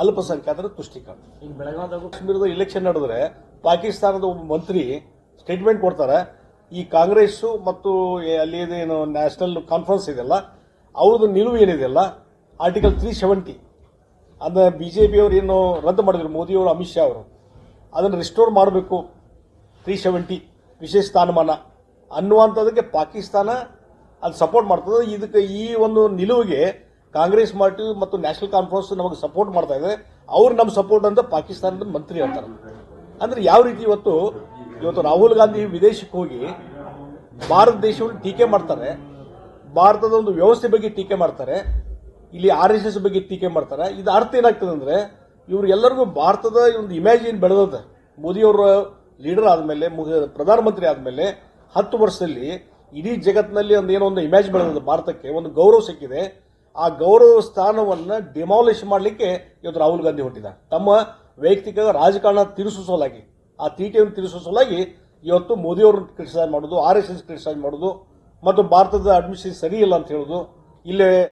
ಅಲ್ಪಸಂಖ್ಯಾತರ ತುಷ್ಟೀಕರಣ ಈಗ ಬೆಳಗಾವಿ ಕಾಶ್ಮೀರದ ಇಲೆಕ್ಷನ್ ನಡೆದ್ರೆ ಪಾಕಿಸ್ತಾನದ ಒಬ್ಬ ಮಂತ್ರಿ ಸ್ಟೇಟ್ಮೆಂಟ್ ಕೊಡ್ತಾರೆ, ಈ ಕಾಂಗ್ರೆಸ್ ಮತ್ತು ಅಲ್ಲಿ ಏನು ನ್ಯಾಷನಲ್ ಕಾನ್ಫರೆನ್ಸ್ ಇದೆಯಲ್ಲ, ಅವ್ರದ್ದು ನಿಲುವು ಏನಿದೆಯಲ್ಲ ಆರ್ಟಿಕಲ್ ತ್ರೀ ಸೆವೆಂಟಿ ಅದನ್ನ ಬಿ ಜೆ ಪಿಯವರು ಏನು ರದ್ದು ಮಾಡಿದ್ರು ಮೋದಿಯವರು ಅಮಿತ್ ಶಾ ಅವರು. ಅದನ್ನು ರಿಸ್ಟೋರ್ ಮಾಡಬೇಕು ತ್ರೀ ಸೆವೆಂಟಿ ವಿಶೇಷ ಸ್ಥಾನಮಾನ. ಅನ್ನುವಂಥದಕ್ಕೆ ಪಾಕಿಸ್ತಾನ ಅದು ಸಪೋರ್ಟ್ ಮಾಡ್ತದೆ. ಇದಕ್ಕೆ ಈ ಒಂದು ನಿಲುವಿಗೆ ಕಾಂಗ್ರೆಸ್ ಪಾರ್ಟಿ ಮತ್ತು ನ್ಯಾಷನಲ್ ಕಾನ್ಫರೆನ್ಸ್ ನಮಗೆ ಸಪೋರ್ಟ್ ಮಾಡ್ತಾ ಇದೆ. ಅವ್ರು ನಮ್ಮ ಸಪೋರ್ಟ್ ಅಂತ ಪಾಕಿಸ್ತಾನದ ಮಂತ್ರಿ ಹೇಳ್ತಾರೆ ಅಂದ್ರೆ ಯಾವ ರೀತಿ ಇವತ್ತು ಇವತ್ತು ರಾಹುಲ್ ಗಾಂಧಿ ವಿದೇಶಕ್ಕೆ ಹೋಗಿ ಭಾರತ ದೇಶವನ್ನು ಟೀಕೆ ಮಾಡ್ತಾರೆ. ಭಾರತದ ಒಂದು ವ್ಯವಸ್ಥೆ ಬಗ್ಗೆ ಟೀಕೆ ಮಾಡ್ತಾರೆ. ಇಲ್ಲಿ ಆರ್ ಎಸ್ ಎಸ್ ಬಗ್ಗೆ ಟೀಕೆ ಮಾಡ್ತಾರೆ. ಇದು ಅರ್ಥ ಏನಾಗ್ತದೆ ಅಂದ್ರೆ ಎಲ್ಲರಿಗೂ ಭಾರತದ ಒಂದು ಇಮೇಜ್ ಏನು ಬೆಳೆದದ? ಮೋದಿಯವರ ಲೀಡರ್ ಆದಮೇಲೆ ಪ್ರಧಾನಮಂತ್ರಿ ಆದಮೇಲೆ ಹತ್ತು ವರ್ಷದಲ್ಲಿ ಇಡೀ ಜಗತ್ತಿನಲ್ಲಿ ಒಂದು ಏನೋ ಒಂದು ಇಮೇಜ್ ಬೆಳೆದದ ಭಾರತಕ್ಕೆ. ಒಂದು ಗೌರವ ಸಿಕ್ಕಿದೆ. ಆ ಗೌರವ ಸ್ಥಾನವನ್ನು ಡಿಮಾಲಿಷ್ ಮಾಡಲಿಕ್ಕೆ ಇವತ್ತು ರಾಹುಲ್ ಗಾಂಧಿ ಹೊಟ್ಟಿದ್ದಾರೆ ತಮ್ಮ ವೈಯಕ್ತಿಕ ರಾಜಕಾರಣ ತಿರುಸೋ ಆ ತೀಟೆಯನ್ನು ತಿರುಸೋ ಸಲುವಾಗಿ ಇವತ್ತು ಮೋದಿಯವ್ರನ್ನ ಕ್ರಿಟಿಸೈಸ್ ಮಾಡೋದು ಆರ್ ಎಸ್ ಎಸ್ ಕ್ರಿಟಿಸೈಸ್ ಮಾಡೋದು, ಮತ್ತು ಭಾರತದ ಅಡ್ಮಿನಿಸ್ಟ್ರೇಷನ್ ಸರಿ ಇಲ್ಲ ಅಂತ ಹೇಳೋದು. ಇಲ್ಲೇ